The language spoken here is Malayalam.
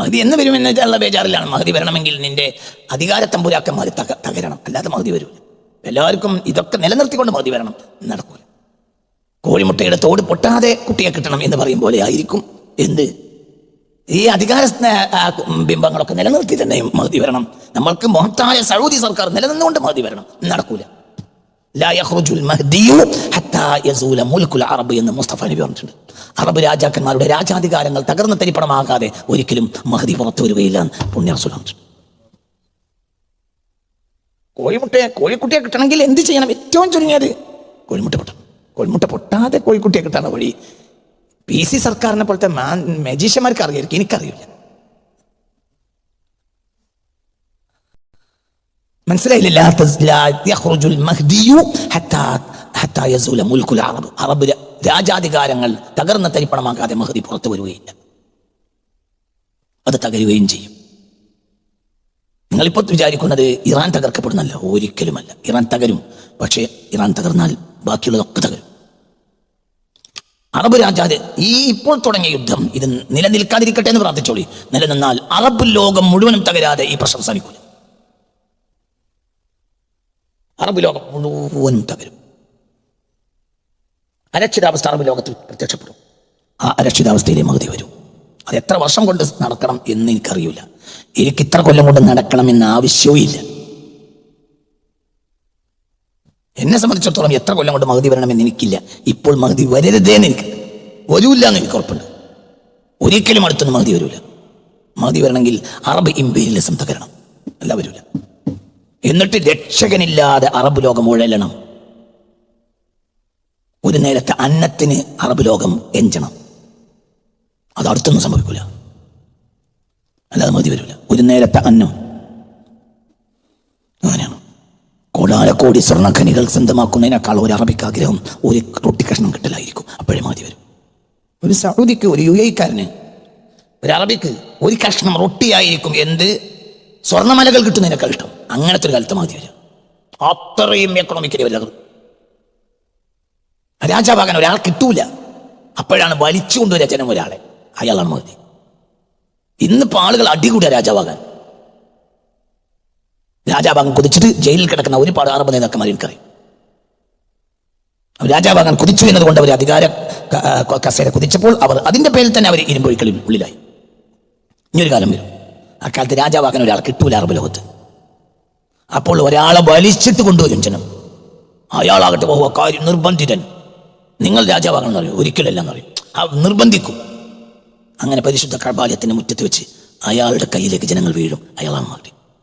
മഹതി എന്ന് വരുമെന്നുള്ള ബേജാറിലാണ്. മഹതി വരണമെങ്കിൽ നിന്റെ അധികാര തമ്പുരാക്കന്മാർ തക തകരണം. അല്ലാതെ മഹതി വരൂല. എല്ലാവർക്കും ഇതൊക്കെ നിലനിർത്തിക്കൊണ്ട് മഹതി വരണം. നടക്കൂല. കോഴിമുട്ടയുടെ തോട് പൊട്ടാതെ കുട്ടിയെ കിട്ടണം എന്ന് പറയും പോലെ ആയിരിക്കും. എന്ത്? ഈ അധികാര ബിംബങ്ങളൊക്കെ നിലനിർത്തി തന്നെ മഹതി വരണം. നമ്മൾക്ക് മഹത്തായ സൗദി സർക്കാർ നിലനിന്നുകൊണ്ട് മഹതി വരണം. നടക്കൂല. അറബ് എന്ന് മുസ്തഫ നബി പറഞ്ഞിട്ടുണ്ട്. അറബ് രാജാക്കന്മാരുടെ രാജാധികാരങ്ങൾ തകർന്ന തരിപ്പണമാകാതെ ഒരിക്കലും മഹദി പുറത്തു വരികയില്ല എന്ന് പുണ്യ റസൂൽ പറഞ്ഞിട്ടുണ്ട്. കോഴിമുട്ടയെ കോഴിക്കുട്ടിയെ കിട്ടണമെങ്കിൽ എന്ത് ചെയ്യണം? ഏറ്റവും ചുരുങ്ങിയത് കോഴിമുട്ട പൊട്ടണം. കോഴിമുട്ട പൊട്ടാതെ കോഴിക്കുട്ടിയെ കിട്ടാണ് വഴി പി സി സർക്കാരിനെ പോലത്തെ മജീഷ്യന്മാർക്ക് അറിയായിരിക്കും എനിക്കറിയില്ല. മുൽക്കുൽ അറബ് അറബ് രാജാധികാരങ്ങൾ തകർന്ന തരിപ്പണമാക്കാതെ മഹദി പുറത്തു വരികയില്ല. അത് തകരുകയും ചെയ്യും. നിങ്ങളിപ്പോൾ വിചാരിക്കുന്നത് ഇറാൻ തകർക്കപ്പെടുന്നല്ല ഒരിക്കലുമല്ല. ഇറാൻ തകരും പക്ഷേ ഇറാൻ തകർന്നാൽ ബാക്കിയുള്ളതൊക്കെ തകരും. അറബ് രാജാത് ഈ ഇപ്പോൾ തുടങ്ങിയ യുദ്ധം ഇത് നിലനിൽക്കാതിരിക്കട്ടെ എന്ന് പ്രാർത്ഥിച്ചോളി. നിലനിന്നാൽ അറബ് ലോകം മുഴുവനും തകരാതെ ഈ പ്രശ്നം അവസാനിക്കൂല അറബ് ലോകം മുഴുവനും തകരും. അരക്ഷിതാവസ്ഥ അറബ് ലോകത്തിൽ പ്രത്യക്ഷപ്പെടും. ആ അരക്ഷിതാവസ്ഥയിലെ മകുതി വരും. അത് എത്ര വർഷം കൊണ്ട് നടക്കണം എന്ന് എനിക്കറിയില്ല. എനിക്ക് ഇത്ര കൊല്ലം കൊണ്ട് നടക്കണമെന്ന് ആവശ്യവും ഇല്ല. എന്നെ സംബന്ധിച്ചിടത്തോളം എത്ര കൊല്ലം കൊണ്ട് മഹതി വരണമെന്ന് എനിക്കില്ല. ഇപ്പോൾ മകുതി വരരുതേന്ന് എനിക്ക് വരൂല്ല എന്ന് എനിക്ക് ഉറപ്പുണ്ട്. ഒരിക്കലും അടുത്തൊന്നും മകുതി വരൂല. മകുതി വരണമെങ്കിൽ അറബ് ഇമ്പീരിയലിസം തകരണം. അല്ല വരൂല. എന്നിട്ട് രക്ഷകനില്ലാതെ അറബ് ലോകം ഉഴലണം. ഒരു നേരത്തെ അന്നത്തിന് അറബ് ലോകം എഞ്ചണം. അത് അടുത്തൊന്നും സംഭവിക്കൂല. അല്ലാതെ മതി വരില്ല ഒരു നേരത്തെ അന്നം. അങ്ങനെയാണ്. കോടാലക്കോടി സ്വർണഖനികൾ സ്വന്തമാക്കുന്നതിനേക്കാൾ ഒരു അറബിക്ക് ആഗ്രഹം ഒരു റൊട്ടി കഷ്ണം കിട്ടലായിരിക്കും. അപ്പോഴേ മതി വരും. ഒരു സൗദിക്ക് ഒരു യു എക്കാരന് ഒരു അറബിക്ക് ഒരു കഷ്ണം റൊട്ടിയായിരിക്കും എന്ത്? സ്വർണമലകൾ കിട്ടുന്നതിനേക്കാൾ ഇഷ്ടം. അങ്ങനത്തെ ഒരു കാലത്ത് മതി വരും. അത്രയും എക്കണോമിക്കലി വരും. രാജാവാകാൻ ഒരാൾ കിട്ടൂല. അപ്പോഴാണ് വലിച്ചു കൊണ്ടുവരിക ജനം ഒരാളെ. അയാളാണ് മതി ഇന്നിപ്പോൾ ആളുകൾ അടികൂടിയ രാജാവാകാൻ. രാജാവാകാൻ കുതിച്ചിട്ട് ജയിലിൽ കിടക്കുന്ന ഒരുപാട് അറബ് നേതാക്കന്മാർ എനിക്കറിയാം. രാജാവാകാൻ കുതിച്ചു എന്നതുകൊണ്ട് അവർ അധികാര കസേര കുതിച്ചപ്പോൾ അവർ അതിന്റെ പേരിൽ തന്നെ അവർ ഇരുമ്പൊഴിക്കളിൽ ഉള്ളിലായി. ഇനിയൊരു കാലം വരും. അക്കാലത്ത് രാജാവാകാൻ ഒരാൾ കിട്ടൂല അറബ് ലോകത്ത്. അപ്പോൾ ഒരാളെ വലിച്ചിട്ട് കൊണ്ടുവരും ജനം. അയാളാകട്ടെ ബഹു കാര്യം നിർബന്ധിതൻ. നിങ്ങൾ രാജാവാകണം എന്ന് പറയും. ഒരിക്കലല്ല എന്ന് പറയും. ആ നിർബന്ധിക്കും. അങ്ങനെ പരിശുദ്ധ കബാലയത്തിന്റെ മുറ്റത്ത് വെച്ച് അയാളുടെ കയ്യിലേക്ക് ജനങ്ങൾ വീഴും. അയാളാണ് മാറി